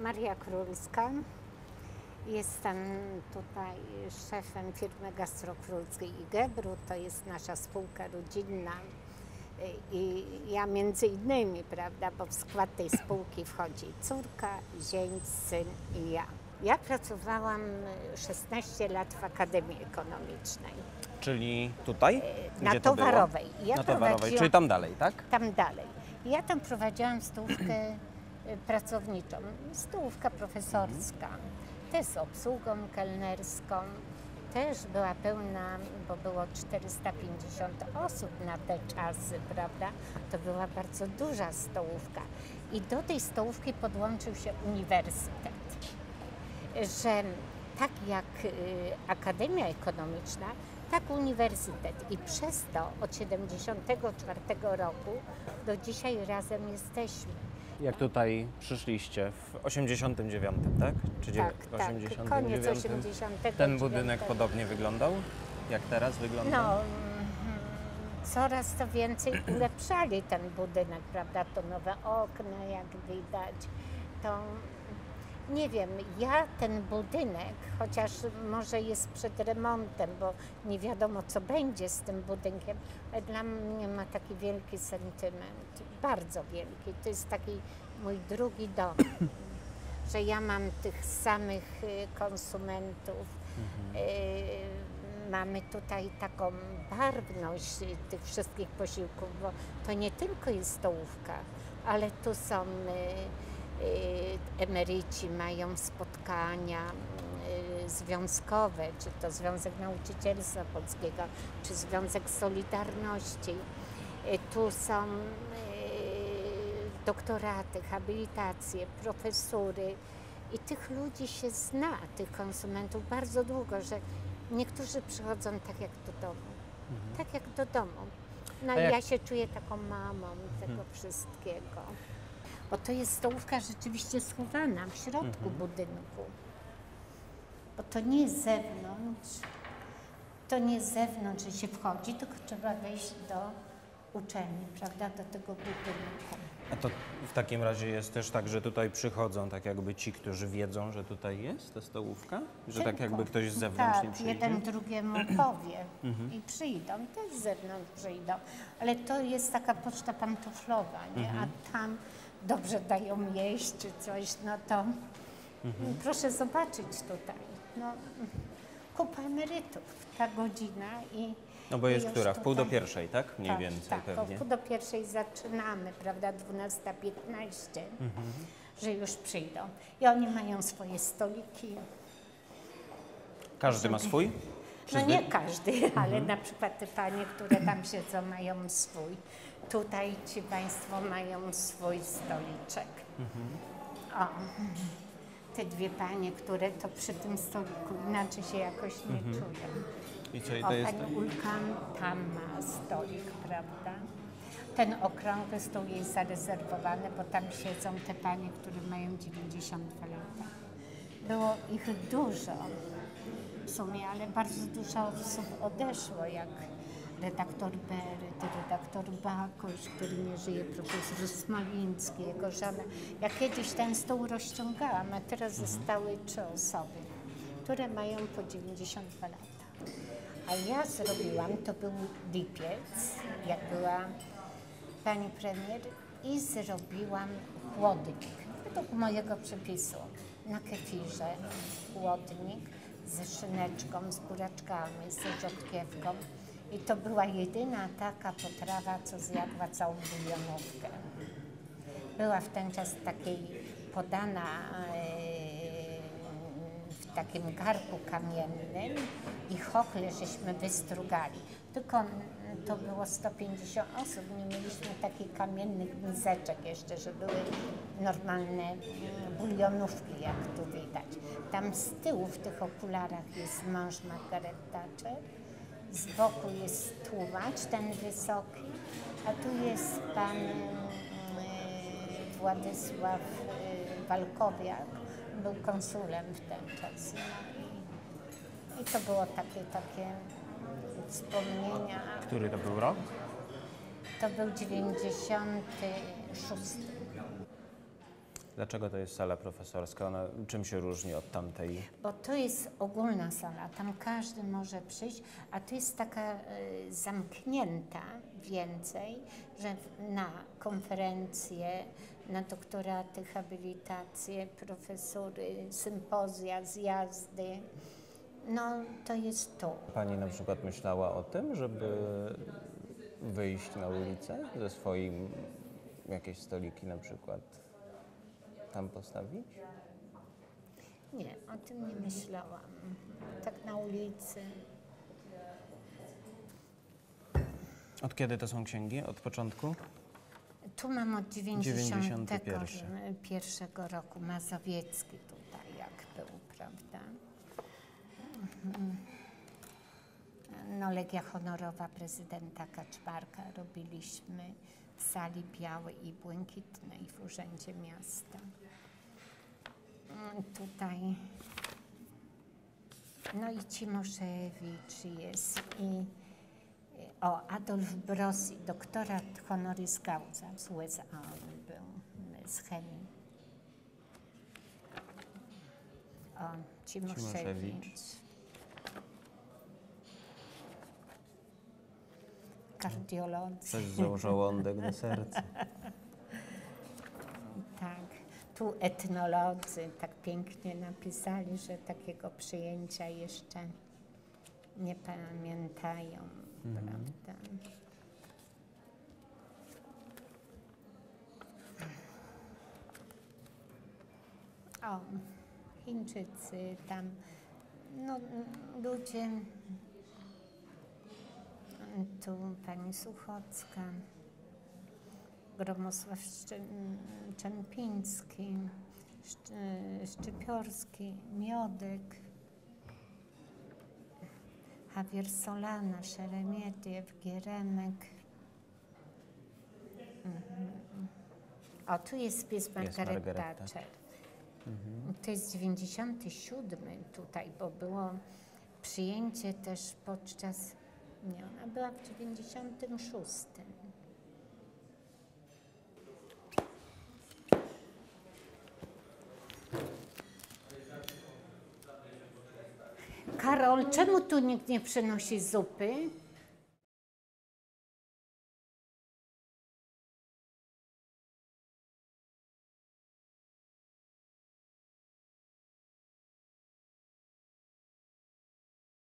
Maria Królska. Jestem tutaj szefem firmy gastrokrólskiej i Gebru. To jest nasza spółka rodzinna. I ja między innymi, prawda, bo w skład tej spółki wchodzi córka, zięć, syn i ja. Ja pracowałam 16 lat w Akademii Ekonomicznej Czyli tutaj? na Gdzie to? Towarowej. Ja Na Towarowej, czyli tam dalej, tak? tam dalej. Ja tam prowadziłam stołówkę y, pracowniczą, stołówka profesorska, też z obsługą kelnerską. Też była pełna, bo było 450 osób na te czasy, prawda? To była bardzo duża stołówka. I do tej stołówki podłączył się uniwersytet że tak jak y, Akademia Ekonomiczna, tak uniwersytet. I przez to od 74 roku do dzisiaj razem jesteśmy. Jak tutaj przyszliście w 89, tak? Czy Tak, tak, koniec 89. Ten budynek podobnie wyglądał? Jak teraz wygląda? No, mhm. coraz to więcej ulepszali ten budynek, prawda? To nowe okna, jak widać. To nie wiem, ja ten budynek, chociaż może jest przed remontem, bo nie wiadomo co będzie z tym budynkiem, ale dla mnie ma taki wielki sentyment, bardzo wielki. To jest taki mój drugi dom, że ja mam tych samych y, konsumentów. Y, Mamy tutaj taką barwność tych wszystkich posiłków, bo to nie tylko jest stołówka, ale tu są y, emeryci, mają spotkania y, związkowe, czy to Związek Nauczycielstwa Polskiego, czy Związek Solidarności. Y, Tu są y, doktoraty, habilitacje, profesury. I tych ludzi się zna, tych konsumentów, bardzo długo, że niektórzy przychodzą tak jak do domu. Tak jak do domu. No i jak- ja się czuję taką mamą tego wszystkiego. Bo to jest stołówka rzeczywiście schowana w środku budynku. Bo to nie jest zewnątrz, to nie z zewnątrz, że się wchodzi, tylko trzeba wejść do uczelni, prawda, do tego budynku. A to w takim razie jest też tak, że tutaj przychodzą tak jakby ci, którzy wiedzą, że tutaj jest ta stołówka? Że tak Tylko. jakby ktoś z zewnątrz nie Tak, przyjdzie? jeden drugiemu powie i przyjdą, też z zewnątrz przyjdą. Ale to jest taka poczta pantoflowa, nie? A tam dobrze dają jeść czy coś, no to proszę zobaczyć tutaj. No, kupa emerytów, ta godzina i No bo jest która? W pół do pierwszej, tak? Mniej tak, więcej tak, pewnie. o pół do pierwszej zaczynamy, prawda, 12.15, Mhm. że już przyjdą. I oni mają swoje stoliki, Każdy ma swój? No nie każdy, ale na przykład te panie, które tam siedzą, mają swój. Tutaj ci Państwo mają swój stoliczek. O, te dwie panie, które to przy tym stoliku inaczej się jakoś nie czują. I co, i O, to jest... pani Ulka tam ma stolik, prawda? Ten okrągły stół jest zarezerwowany, bo tam siedzą te panie, które mają 92 lata. Było ich dużo w sumie, ale bardzo dużo osób odeszło, jak redaktor Beryt, redaktor Bakoś, który nie żyje, profesor Smoliński, jego żona. Ja kiedyś ten stół rozciągałam, a teraz zostały trzy osoby, które mają po 92 lata. A ja zrobiłam, to był lipiec, jak była pani premier i zrobiłam chłodnik, według mojego przepisu, na kefirze chłodnik ze szyneczką, z buraczkami, z rzodkiewką. I to była jedyna taka potrawa, co zjadła całą bulionówkę. Była w ten czas takiej podana e, w takim garku kamiennym i chochle żeśmy wystrugali. Tylko mm, to było 150 osób, nie mieliśmy takich kamiennych mizeczek jeszcze, że były normalne mm, bulionówki, jak tu widać. Tam z tyłu w tych okularach jest mąż Margaret Thatcher, z boku jest tłumacz, ten wysoki, a tu jest pan mm, Władysław y, Walkowiak, był konsulem w ten czas. No i, I to było takie, takie wspomnienia. Który to był rok? To był 96. Dlaczego to jest sala profesorska? Ona czym się różni od tamtej? Bo to jest ogólna sala, tam każdy może przyjść, a to jest taka y, zamknięta więcej, że na konferencje, na doktoraty, habilitacje, profesury, sympozja, zjazdy, no to jest tu. Pani na przykład myślała o tym, żeby wyjść na ulicę ze swoim, jakieś stoliki na przykład tam postawić? Nie, o tym nie myślałam. Tak na ulicy. Od kiedy to są księgi? Od początku? Tu mam od 91 91. pierwszego roku Mazowiecki tutaj, jak był, prawda? Mhm. No, Legia Honorowa prezydenta Kaczmarka robiliśmy w sali białej i błękitnej w Urzędzie Miasta. Mm, Tutaj no i Cimoszewicz jest i o, Adolf Brosi, doktorat honoris causa z USA on był, z chemii. O, Cimoszewicz. Cimoszewicz. Kardiolodzy, Coś za żołądek do serca. tak. Tu etnolodzy tak pięknie napisali, że takiego przyjęcia jeszcze nie pamiętają, prawda? O, Chińczycy tam, no ludzie, tu pani Suchocka, Gromosław Szczy, Szczy, Szczypiorski, Miodek, Javier Solana, Szeremietiew, Gieremek. Mhm. O, tu jest pies Margaret Margareta. Thatcher. To jest 97 tutaj, bo było przyjęcie też podczas, nie, ona była w 96. Karol, czemu tu nikt nie przynosi zupy?